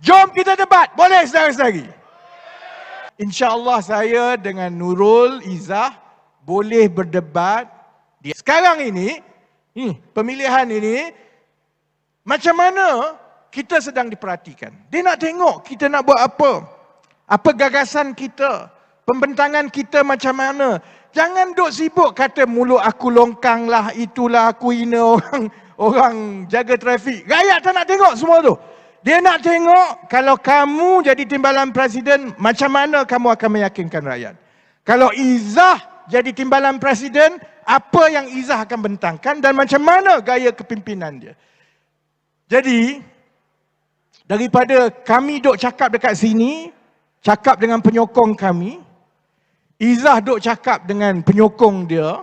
Jom kita debat. Boleh saudara-saudari? InsyaAllah saya dengan Nurul Izzah boleh berdebat. Sekarang ini, hmm, pemilihan ini, macam mana kita sedang diperhatikan. Dia nak tengok kita nak buat apa. Apa gagasan kita. Pembentangan kita macam mana. Jangan duk sibuk kata mulut aku longkang lah, itulah aku hina orang orang jaga trafik. Rakyat tak nak tengok semua tu. Dia nak tengok kalau kamu jadi timbalan presiden, macam mana kamu akan meyakinkan rakyat. Kalau Izzah jadi timbalan presiden, apa yang Izzah akan bentangkan dan macam mana gaya kepimpinan dia. Jadi, daripada kami duk cakap dekat sini, cakap dengan penyokong kami, Izzah duk cakap dengan penyokong dia,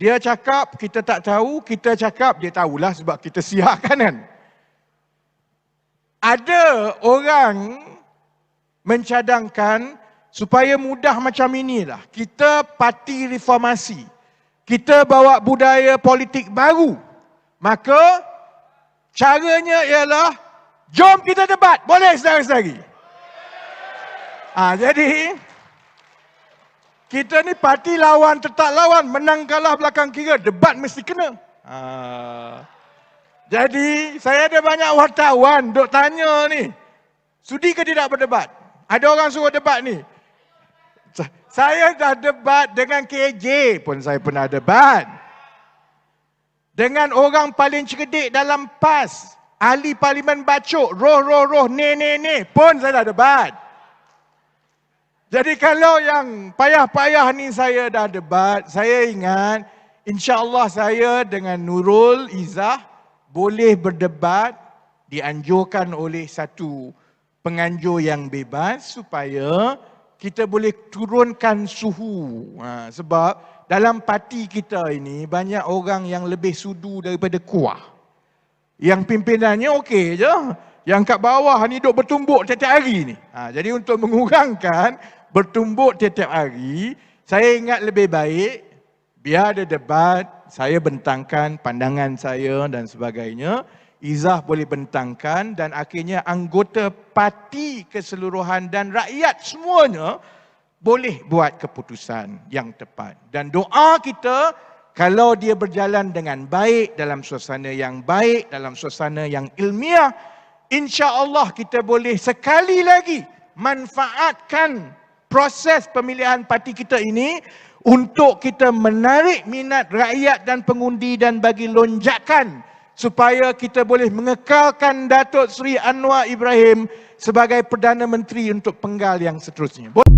dia cakap kita tak tahu, kita cakap dia tahulah sebab kita siapkan kan. Ada orang mencadangkan supaya mudah macam inilah. Kita parti reformasi. Kita bawa budaya politik baru. Maka caranya ialah jom kita debat. Boleh saudara-saudari? Ah, jadi kita ni parti lawan tetap lawan, menang kalah belakang kira, debat mesti kena. Ah. Jadi saya ada banyak wartawan duk tanya ni. Sudi ke tidak berdebat? Ada orang suruh debat ni. Sa- Saya dah debat dengan KJ pun saya pernah debat. Dengan orang paling cerdik dalam PAS. Ahli Parlimen Bacok, roh roh roh ne ne ne pun saya dah debat. Jadi kalau yang payah-payah ni saya dah debat, saya ingat insya-Allah saya dengan Nurul Izzah boleh berdebat dianjurkan oleh satu penganjur yang bebas supaya kita boleh turunkan suhu. Ha, sebab dalam parti kita ini banyak orang yang lebih sudu daripada kuah. Yang pimpinannya okey je. Yang kat bawah ni duk bertumbuk tiap-tiap hari ni. Ha, jadi untuk mengurangkan bertumbuk tiap-tiap hari, saya ingat lebih baik biar ada debat, saya bentangkan pandangan saya dan sebagainya. Izzah boleh bentangkan dan akhirnya anggota parti keseluruhan dan rakyat semuanya boleh buat keputusan yang tepat. Dan doa kita kalau dia berjalan dengan baik dalam suasana yang baik, dalam suasana yang ilmiah, insya-Allah kita boleh sekali lagi manfaatkan proses pemilihan parti kita ini untuk kita menarik minat rakyat dan pengundi dan bagi lonjakan supaya kita boleh mengekalkan Datuk Seri Anwar Ibrahim sebagai Perdana Menteri untuk penggal yang seterusnya. Boleh?